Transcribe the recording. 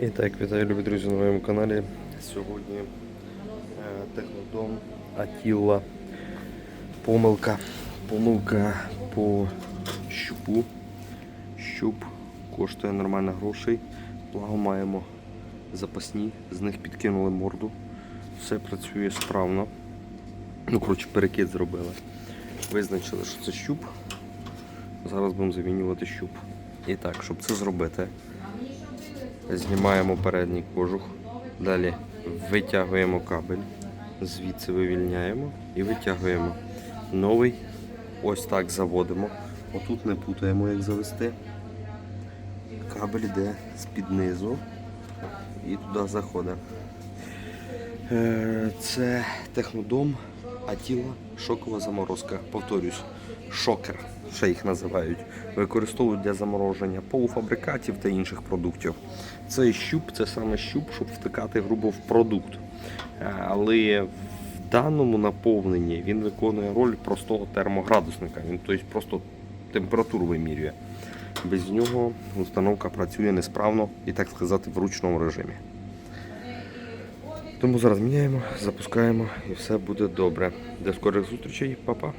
І так, вітаю, любі друзі, на моєму каналі. Сьогодні е, технодом Атіла. Помилка. Помилка по щупу. Щуп коштує нормально грошей. Благо маємо запасні, з них підкинули морду. Все працює справно. Ну, коротше, перекид зробили. Визначили, що це щуп. Зараз будемо замінювати щуп. І так, щоб це зробити, Знімаємо передній кожух. Далі витягуємо кабель, звідси вивільняємо і витягуємо. Новий. Ось так заводимо. Отут не путаємо, як завести. Кабель йде з-під низу і туди заходить. Е, Це технодом Атіла шокова заморозка. Повторюсь, шокер, ще їх називають. Використовують для замороження полуфабрикатів та інших продуктів. Цей щуп це саме щуп, щоб втикати грубо в продукт. Е, Але в даному наповненні він виконує роль простого термоградусника. Він тобто, просто температуру вимірює. Без нього установка працює несправно і так сказати в ручному режимі. Тому зараз міняємо, запускаємо і все буде добре. До скорих зустрічей, па-па.